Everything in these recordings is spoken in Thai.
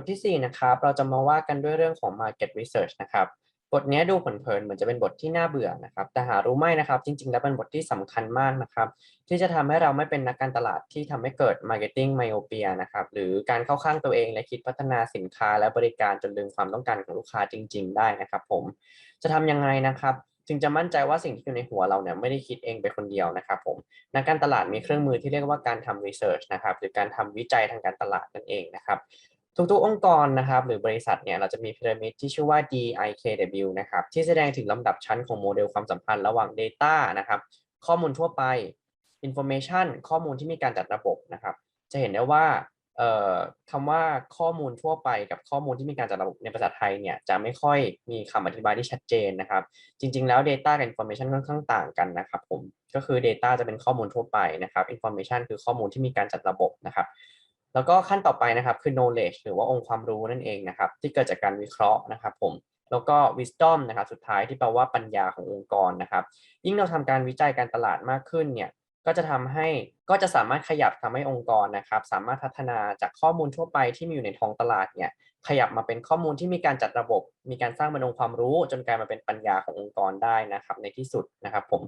ทที่ 4 นะครับ เราจะมาว่ากันด้วยเรื่องของ Market Research นะครับ บทนี้ดูเผินๆเหมือนจะเป็นบทที่น่าเบื่อนะครับ แต่หารู้ไหมนะครับ จริง ๆ แล้วเป็นบทที่สำคัญมากนะครับ ที่จะทำให้เราไม่เป็นนักการตลาดที่ทำให้เกิด Marketing Myopia นะครับ หรือการเข้าข้างตัวเองและคิดพัฒนาสินค้าและบริการจนลืมความต้องการของลูกค้าจริง ๆ ได้นะครับ ผม จะทำยังไงนะครับจึงจะมั่นใจว่าสิ่งที่อยู่ในหัวเราเนี่ยไม่ได้คิดเองไปคนเดียวนะครับผมนักการตลาดมีเครื่องมือที่เรียกว่าการทำ research นะครับหรือการทำวิจัยทางการตลาดนั่นเองนะครับ ทุกๆ องค์กรนะครับ หรือบริษัทเนี่ยเราจะมีพีระมิดที่ชื่อว่า DIKW นะครับที่แสดงถึงลำดับชั้นของโมเดลความสัมพันธ์ระหว่าง Data นะครับ ข้อมูลทั่วไป Information ข้อมูลที่มีการจัดระบบนะครับ จะเห็นได้ว่าคำว่าข้อมูลทั่วไปกับข้อมูลที่มีการจัดระบบในภาษาไทยเนี่ยจะไม่ค่อยมีคำอธิบายที่ชัดเจนนะครับ จริง ๆ แล้ว Data กับ Information ค่อนข้างต่างกันนะครับผมก็คือ Data จะเป็นข้อมูลทั่วไปนะครับ Information คือข้อมูลที่มีการจัดระบบนะครับ แล้วก็ขั้นต่อไปนะครับคือ knowledge หรือว่าองค์ความรู้นั่นเองนะครับ ที่เกิดจากการวิเคราะห์นะครับผมแล้วก็ wisdom นะครับสุดท้ายที่แปลว่าปัญญาขององค์กรนะครับ ยิ่งเราทำการวิจัยการตลาดมากขึ้นเนี่ย ก็จะทำให้ก็จะสามารถขยับทำให้องค์กรนะครับ สามารถพัฒนาจากข้อมูลทั่วไปที่มีอยู่ในท้องตลาดเนี่ยขยับมาเป็นข้อมูลที่มีการจัดระบบ มีการสร้างเป็นองค์ความรู้ จนกลายมาเป็นปัญญาขององค์กรได้นะครับในที่สุดนะครับผม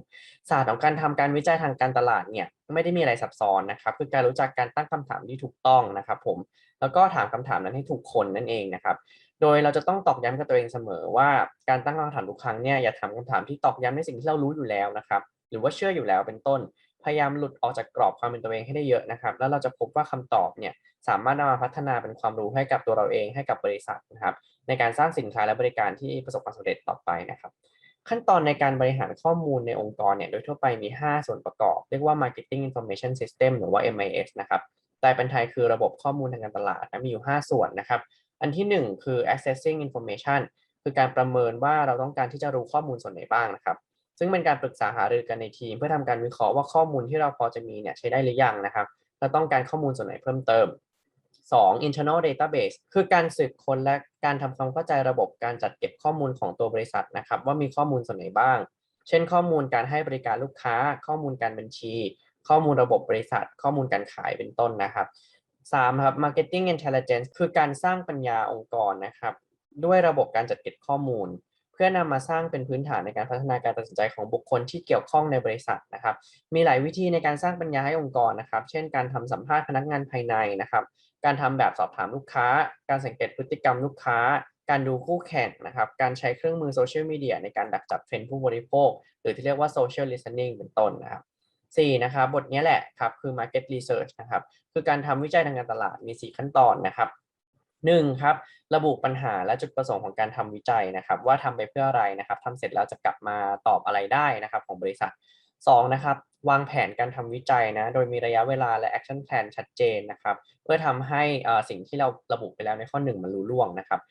ศาสตร์ของการทำการวิจัยทางการตลาดเนี่ยไม่ได้มีอะไรซับซ้อนนะครับคือการรู้จักการตั้งคำถามที่ถูกต้องนะครับผมแล้วก็ถามคำถามนั้นให้ถูกคนนั่นเองนะครับโดยเราจะต้องตอกย้ำกับตัวเองเสมอว่าการตั้งคำถามทุกครั้งเนี่ยอย่าถามคำถามที่ตอกย้ำในสิ่งที่เรารู้อยู่แล้วนะครับหรือว่าเชื่ออยู่แล้วเป็นต้น พยายามหลุดออกจากกรอบความเป็นตัวเองให้ได้เยอะนะครับ แล้วเราจะพบว่าคำตอบเนี่ยสามารถนำมาพัฒนาเป็นความรู้ให้กับตัวเราเองให้กับบริษัทนะครับ ในการสร้างสินค้าและบริการที่ประสบความสำเร็จต่อไปนะครับ ขั้นตอนในการบริหารข้อมูลในองค์กรเนี่ยโดยทั่วไปมี 5 ส่วนประกอบ เรียกว่า Marketing Information System หรือว่า MIS นะครับแต่เป็นไทยคือระบบข้อมูลทางการตลาดนะมีอยู่ 5 ส่วนนะครับ อันที่ 1 คือ accessing information คือการประเมินว่าเราต้องการที่จะรู้ข้อมูลส่วนไหนบ้างนะครับ ซึ่งเป็นการปรึกษาหารือกันในทีม เพื่อทำการวิเคราะห์ว่าข้อมูลที่เราพอจะมีเนี่ยใช้ได้หรือยังนะครับ และต้องการข้อมูลส่วนไหนเพิ่มเติม 2. internal database คือการสืบค้นและการทำความเข้าใจระบบการจัดเก็บข้อมูลของตัวบริษัทนะครับ ว่ามีข้อมูลส่วนไหนบ้าง เช่น ข้อมูลการให้บริการลูกค้า ข้อมูลการบัญชี ข้อมูลระบบบริษัท ข้อมูลการขายเป็นต้นนะครับ 3. ครับ marketing intelligence คือการสร้างปัญญาองค์กรนะครับ ด้วยระบบการจัดเก็บข้อมูล พื่อนำมาสร้างเป็นพื้นฐานในการพัฒนาการตัดสินใจของบุคคลที่เกี่ยวข้องในบริษัทนะครับ มีหลายวิธีในการสร้างปัญญาให้องค์กรนะครับ เช่น การทำสัมภาษณ์พนักงานภายในนะครับ การทำแบบสอบถามลูกค้า การสังเกตพฤติกรรมลูกค้า การดูคู่แข่งนะครับ การใช้เครื่องมือโซเชียลมีเดียในการดักจับเทรนด์ผู้บริโภค หรือที่เรียกว่า social listening เป็นต้นนะครับ 4. นะครับบทนี้แหละครับคือ market research นะครับ คือการทำวิจัยทางการตลาดมี 4 ขั้นตอนนะครับ 1. ครับระบุปัญหาและจุดประสงค์ของการทำวิจัยนะครับ ว่าทำไปเพื่ออะไรนะครับทำเสร็จแล้วจะกลับมาตอบอะไรได้นะครับของบริษัท 2. นะครับวางแผนการทำวิจัยนะโดยมีระยะเวลาและ action plan ชัดเจนนะครับ เพื่อทำให้สิ่งที่เราระบุไปแล้วในข้อ 1 มันรู้ล่วงนะครับ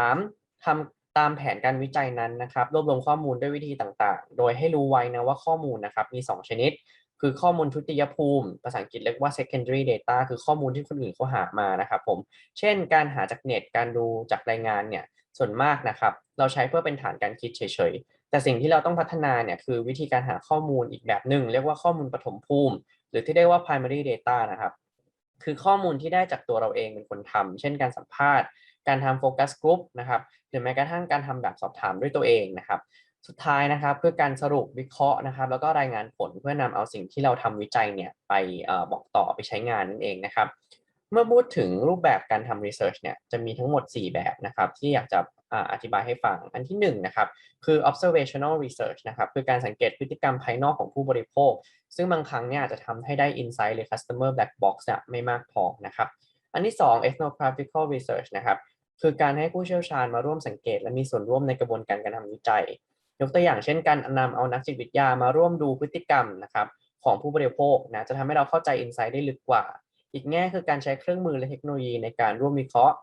3. ทำตามแผนการวิจัยนั้นนะครับ รวบรวมข้อมูลด้วยวิธีต่างๆ โดยให้รู้ไว้นะว่าข้อมูลนะครับมี 2 ชนิด คือข้อมูลทุติยภูมิ ภาษาอังกฤษเรียกว่า secondary data คือข้อมูลที่คนอื่นเขาหามานะครับผม เช่น การหาจากเน็ต การดูจากรายงานเนี่ย ส่วนมากนะครับ เราใช้เพื่อเป็นฐานการคิดเฉยๆ แต่สิ่งที่เราต้องพัฒนาเนี่ยคือวิธีการหาข้อมูลอีกแบบหนึ่งเรียกว่าข้อมูลปฐมภูมิ หรือที่เรียกว่า primary data นะครับ คือข้อมูลที่ได้จากตัวเราเองเป็นคนทำเช่น การสัมภาษณ์ การทำโฟกัสกลุ่มนะครับ หรือแม้กระทั่งการทำแบบสอบถามด้วยตัวเองนะครับ สุดท้ายนะครับเพื่อการสรุปวิเคราะห์นะครับ แล้วก็รายงานผลเพื่อนำเอาสิ่งที่เราทำวิจัยเนี่ยไปอบอกต่อไปใช้งานนั่นเองนะครับ เมื่อพูดถึงรูปแบบการทำ research เนี่ยจะมีทั้งหมด 4 แบบนะครับ ที่อยากจะอธิบายให้ฟัง อันที่1นนะครับคือ observational research นะครับคือการสังเกตพฤติกรรมภายนอกของผู้บริโภค ซึ่งบางครั้งเนี่ยอาจจะทำให้ได้ insight หรือ customer black box เนี่ยไม่มากพอนะครับ อันที่ 2 ethnographical research นะครับคือการให้ผู้เชี่ยวชาญมาร่วมสังเกต และมีส่วนร่วมในกระบวนการการทำวิจัย ยกตัวอย่างเช่นการนำเอานักจิตวิทยามาร่วมดูพฤติกรรมนะครับของผู้บริโภคนะจะทำให้เราเข้าใจอินไซต์ได้ลึกกว่า อีกแง่คือการใช้เครื่องมือและเทคโนโลยีในการร่วมวิเคราะห์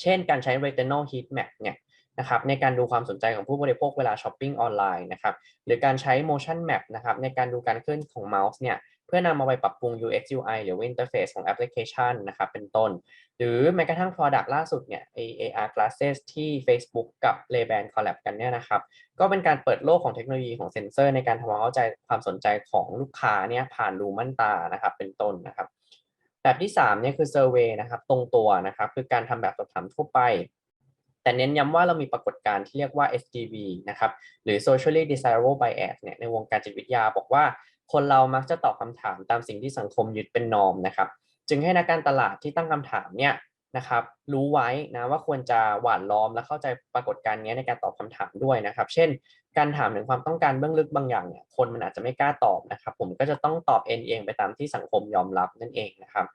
เช่น การใช้ retinal heat map เนี่ยนะครับในการดูความสนใจของผู้บริโภคเวลาช้อปปิ้งออนไลน์นะครับหรือการใช้ motion map นะครับในการดูการเคลื่อนของเมาส์เนี่ย พื่อนำมาไปปรับปรุง UX UI หรือว่า interface ของแอปพลิเคชันนะครับเป็นต้น หรือแม้กระทั่ง Product ล่าสุดเนี่ย AR glasses ที่ Facebook กับ Ray-Ban collab กันเนี่ยนะครับก็เป็นการเปิดโลกของเทคโนโลยีของเซ็นเซอร์ในการทำความเข้าใจความสนใจของลูกค้าเนี่ยผ่านรูม่นตานะครับเป็นต้นนะครับแบบที่3เนี่ยคือ survey นะครับตรงตัวนะครับคือการทำแบบสอบถามทั่วไปแต่เน้นย้ำว่าเรามีปรากฏการณ์ที่เรียกว่า SDV นะครับ หรือ socially desirable bias เนี่ย ในวงการจิตวิทยาบอกว่า คนเรามักจะตอบคำถามตามสิ่งที่สังคมยึดเป็นนอมนะครับ จึงให้นักการตลาดที่ตั้งคำถามเนี่ยนะครับรู้ไว้นะว่าควรจะหว่านล้อมและเข้าใจปรากฏการณ์นี้ในการตอบคำถามด้วยนะครับ เช่น การถามถึงความต้องการเบื้องลึกบางอย่างเนี่ยคนมันอาจจะไม่กล้าตอบนะครับ ผมก็จะต้องตอบเองเองไปตามที่สังคมยอมรับนั่นเองนะครับ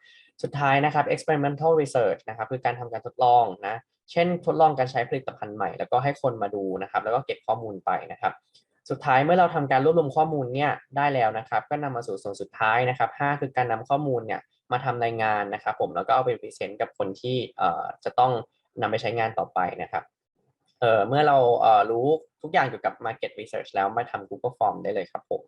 สุดท้ายนะครับ experimental research นะครับคือการทำการทดลองนะเช่น ทดลองการใช้ผลิตภัณฑ์ใหม่ แล้วก็ให้คนมาดูนะครับ แล้วก็เก็บข้อมูลไปนะครับ สุดท้ายเมื่อเราทำการรวบรวมข้อมูลเนี่ยได้แล้วนะครับ ก็นำมาสู่ส่วนสุดท้ายนะครับ 5 คือการนำข้อมูลเนี่ยมาทำรายงานนะครับ ผมแล้วก็เอาไปพรีเซนต์กับคนที่จะต้องนำไปใช้งานต่อไปนะครับเเมื่อเรารู้ทุกอย่างเกี่ยวกับ market research แล้วมาทำ Google Form ได้เลยครับผม